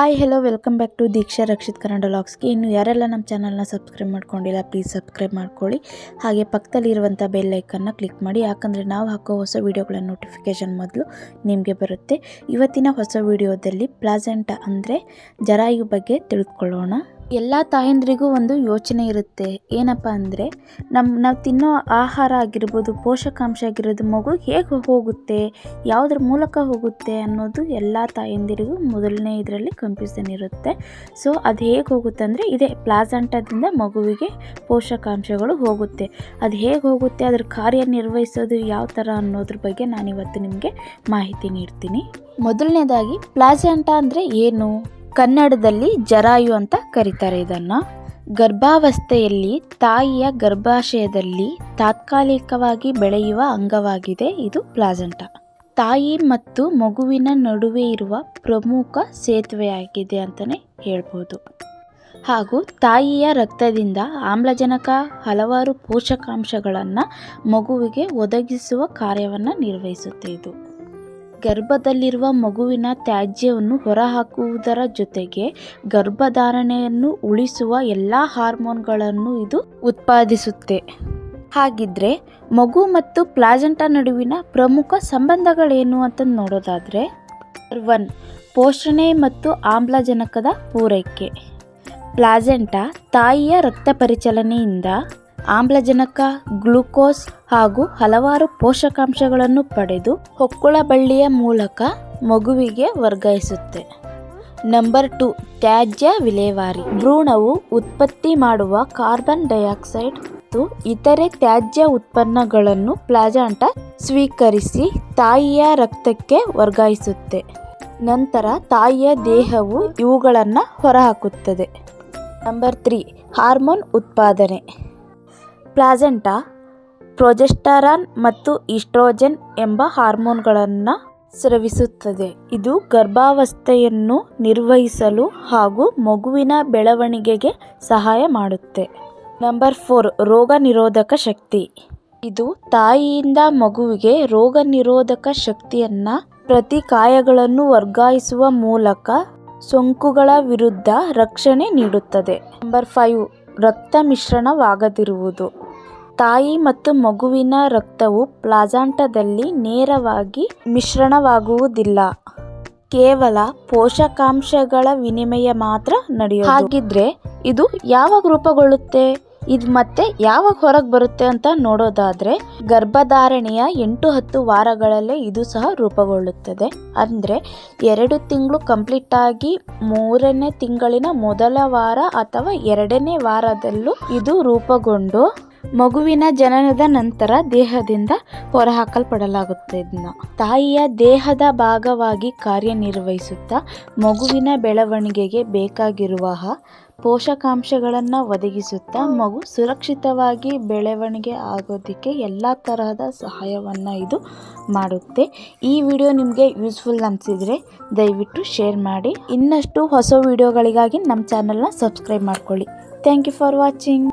Hi hello welcome back to Deeksha Rakshith Kannada ಲಾಗ್ಸ್ಗೆ ಇನ್ನು ಯಾರೆಲ್ಲ ನಮ್ಮ ಚಾನಲ್ನ ಸಬ್ಸ್ಕ್ರೈಬ್ ಮಾಡ್ಕೊಂಡಿಲ್ಲ ಪ್ಲೀಸ್ ಸಬ್ಸ್ಕ್ರೈಬ್ ಮಾಡ್ಕೊಳ್ಳಿ. ಹಾಗೆ ಪಕ್ಕದಲ್ಲಿರುವಂಥ ಬೆಲ್ ಐಕನ್ನ ಕ್ಲಿಕ್ ಮಾಡಿ. ಯಾಕಂದರೆ ನಾವು ಹಾಕೋ ಹೊಸ ವೀಡಿಯೋಗಳ ನೋಟಿಫಿಕೇಷನ್ ಮೊದಲು ನಿಮಗೆ ಬರುತ್ತೆ. ಇವತ್ತಿನ ಹೊಸ ವೀಡಿಯೋದಲ್ಲಿ ಪ್ಲಾಸೆಂಟ ಅಂದರೆ ಜರಾಯು ಬಗ್ಗೆ ತಿಳಿದುಕೊಳ್ಳೋಣ. ಎಲ್ಲ ತಾಯಂದ್ರಿಗೂ ಒಂದು ಯೋಚನೆ ಇರುತ್ತೆ. ಏನಪ್ಪ ಅಂದರೆ ನಮ್ಮ ನಾವು ತಿನ್ನೋ ಆಹಾರ ಆಗಿರ್ಬೋದು, ಪೋಷಕಾಂಶ ಆಗಿರೋದು, ಮಗು ಹೇಗೆ ಹೋಗುತ್ತೆ, ಯಾವುದ್ರ ಮೂಲಕ ಹೋಗುತ್ತೆ ಅನ್ನೋದು ಎಲ್ಲ ತಾಯಂದಿರಿಗೂ ಮೊದಲನೇ ಇದರಲ್ಲಿ ಕನ್ಫ್ಯೂಷನ್ ಇರುತ್ತೆ. ಸೊ ಅದು ಹೇಗೆ ಹೋಗುತ್ತೆ ಅಂದರೆ, ಇದೇ ಪ್ಲಾಸಂಟದಿಂದ ಮಗುವಿಗೆ ಪೋಷಕಾಂಶಗಳು ಹೋಗುತ್ತೆ. ಅದು ಹೇಗೆ ಹೋಗುತ್ತೆ, ಅದ್ರ ಕಾರ್ಯನಿರ್ವಹಿಸೋದು ಯಾವ ಥರ ಅನ್ನೋದ್ರ ಬಗ್ಗೆ ನಾನಿವತ್ತು ನಿಮಗೆ ಮಾಹಿತಿ ನೀಡ್ತೀನಿ. ಮೊದಲನೇದಾಗಿ, ಪ್ಲಾಸೆಂಟ ಅಂದರೆ ಏನು? ಕನ್ನಡದಲ್ಲಿ ಜರಾಯು ಅಂತ ಕರೀತಾರೆ ಇದನ್ನು. ಗರ್ಭಾವಸ್ಥೆಯಲ್ಲಿ ತಾಯಿಯ ಗರ್ಭಾಶಯದಲ್ಲಿ ತಾತ್ಕಾಲಿಕವಾಗಿ ಬೆಳೆಯುವ ಅಂಗವಾಗಿದೆ ಇದು ಪ್ಲಾಸೆಂಟ. ತಾಯಿ ಮತ್ತು ಮಗುವಿನ ನಡುವೆ ಇರುವ ಪ್ರಮುಖ ಸೇತುವೆಯಾಗಿದೆ ಅಂತಲೇ ಹೇಳ್ಬೋದು. ಹಾಗೂ ತಾಯಿಯ ರಕ್ತದಿಂದ ಆಮ್ಲಜನಕ ಹಲವಾರು ಪೋಷಕಾಂಶಗಳನ್ನು ಮಗುವಿಗೆ ಒದಗಿಸುವ ಕಾರ್ಯವನ್ನು ನಿರ್ವಹಿಸುತ್ತೆ ಇದು. ಗರ್ಭದಲ್ಲಿರುವ ಮಗುವಿನ ತ್ಯಾಜ್ಯವನ್ನು ಹೊರಹಾಕುವುದರ ಜೊತೆಗೆ ಗರ್ಭಧಾರಣೆಯನ್ನು ಉಳಿಸುವ ಎಲ್ಲ ಹಾರ್ಮೋನ್ಗಳನ್ನು ಇದು ಉತ್ಪಾದಿಸುತ್ತೆ. ಹಾಗಿದ್ರೆ ಮಗು ಮತ್ತು ಪ್ಲಾಜೆಂಟ ನಡುವಿನ ಪ್ರಮುಖ ಸಂಬಂಧಗಳೇನು ಅಂತ ನೋಡೋದಾದರೆ ಒನ್, ಪೋಷಣೆ ಮತ್ತು ಆಮ್ಲಜನಕದ ಪೂರೈಕೆ. ಪ್ಲಾಜೆಂಟ ತಾಯಿಯ ರಕ್ತ ಪರಿಚಲನೆಯಿಂದ ಆಮ್ಲಜನಕ, ಗ್ಲೂಕೋಸ್ ಹಾಗೂ ಹಲವಾರು ಪೋಷಕಾಂಶಗಳನ್ನು ಪಡೆದು ಹೊಕ್ಕುಳ ಬಳ್ಳಿಯ ಮೂಲಕ ಮಗುವಿಗೆ ವರ್ಗಾಯಿಸುತ್ತೆ. ನಂಬರ್ ಟು, ತ್ಯಾಜ್ಯ ವಿಲೇವಾರಿ. ಭ್ರೂಣವು ಉತ್ಪತ್ತಿ ಮಾಡುವ ಕಾರ್ಬನ್ ಡೈಆಕ್ಸೈಡ್ ಮತ್ತು ಇತರೆ ತ್ಯಾಜ್ಯ ಉತ್ಪನ್ನಗಳನ್ನು ಪ್ಲಾಜಾಂಟ ಸ್ವೀಕರಿಸಿ ತಾಯಿಯ ರಕ್ತಕ್ಕೆ ವರ್ಗಾಯಿಸುತ್ತೆ. ನಂತರ ತಾಯಿಯ ದೇಹವು ಇವುಗಳನ್ನು ಹೊರಹಾಕುತ್ತದೆ. ನಂಬರ್ ತ್ರೀ, ಹಾರ್ಮೋನ್ ಉತ್ಪಾದನೆ. ಪ್ಲಾಸೆಂಟ, ಪ್ರೊಜೆಸ್ಟರಾನ್ ಮತ್ತು ಈಸ್ಟ್ರೋಜೆನ್ ಎಂಬ ಹಾರ್ಮೋನ್ಗಳನ್ನು ಸ್ರವಿಸುತ್ತದೆ. ಇದು ಗರ್ಭಾವಸ್ಥೆಯನ್ನು ನಿರ್ವಹಿಸಲು ಹಾಗೂ ಮಗುವಿನ ಬೆಳವಣಿಗೆಗೆ ಸಹಾಯ ಮಾಡುತ್ತೆ. ನಂಬರ್ ಫೋರ್, ರೋಗ ನಿರೋಧಕ ಶಕ್ತಿ. ಇದು ತಾಯಿಯಿಂದ ಮಗುವಿಗೆ ರೋಗ ನಿರೋಧಕ ಶಕ್ತಿಯನ್ನು ಪ್ರತಿಕಾಯಗಳನ್ನು ವರ್ಗಾಯಿಸುವ ಮೂಲಕ ಸೋಂಕುಗಳ ವಿರುದ್ಧ ರಕ್ಷಣೆ ನೀಡುತ್ತದೆ. ನಂಬರ್ ಫೈವ್ ರಕ್ತ ಮಿಶ್ರಣವಾಗದಿರುವುದು ತಾಯಿ ಮತ್ತು ಮಗುವಿನ ರಕ್ತವು ಪ್ಲಾಜಾಂಟದಲ್ಲಿ ನೇರವಾಗಿ ಮಿಶ್ರಣವಾಗುವುದಿಲ್ಲ. ಕೇವಲ ಪೋಷಕಾಂಶಗಳ ವಿನಿಮಯ ಮಾತ್ರ ನಡೆಯುತ್ತೆ ಇದು ಯಾವಾಗ ರೂಪುಗೊಳ್ಳುತ್ತೆ? ಇದು ಮತ್ತೆ ಯಾವಾಗ ಹೊರಗೆ ಬರುತ್ತೆ ಅಂತ ನೋಡೋದಾದ್ರೆ ಗರ್ಭಧಾರಣೆಯ ಎಂಟು ಹತ್ತು ವಾರಗಳಲ್ಲೇ ಇದು ಸಹ ರೂಪುಗೊಳ್ಳುತ್ತದೆ. ಅಂದರೆ ಎರಡು ತಿಂಗಳು ಕಂಪ್ಲೀಟ್ ಆಗಿ ಮೂರನೇ ತಿಂಗಳಿನ ಮೊದಲ ವಾರ ಅಥವಾ ಎರಡನೇ ವಾರದಲ್ಲೂ ಇದು ರೂಪುಗೊಂಡು ಮಗುವಿನ ಜನನದ ನಂತರ ದೇಹದಿಂದ ಹೊರಹಾಕಲ್ಪಡಲಾಗುತ್ತೆ ಇದನ್ನ ತಾಯಿಯ ದೇಹದ ಭಾಗವಾಗಿ ಕಾರ್ಯನಿರ್ವಹಿಸುತ್ತಾ ಮಗುವಿನ ಬೆಳವಣಿಗೆಗೆ ಬೇಕಾಗಿರುವ ಪೋಷಕಾಂಶಗಳನ್ನು ಒದಗಿಸುತ್ತಾ ಮಗು ಸುರಕ್ಷಿತವಾಗಿ ಬೆಳವಣಿಗೆ ಆಗೋದಕ್ಕೆ ಎಲ್ಲ ತರಹದ ಸಹಾಯವನ್ನು ಇದು ಮಾಡುತ್ತೆ. ಈ ವಿಡಿಯೋ ನಿಮಗೆ ಯೂಸ್ಫುಲ್ ಅನಿಸಿದರೆ ದಯವಿಟ್ಟು ಶೇರ್ ಮಾಡಿ. ಇನ್ನಷ್ಟು ಹೊಸ ವಿಡಿಯೋಗಳಿಗಾಗಿ ನಮ್ಮ ಚಾನಲ್ನ ಸಬ್ಸ್ಕ್ರೈಬ್ ಮಾಡ್ಕೊಳ್ಳಿ. Thank you for watching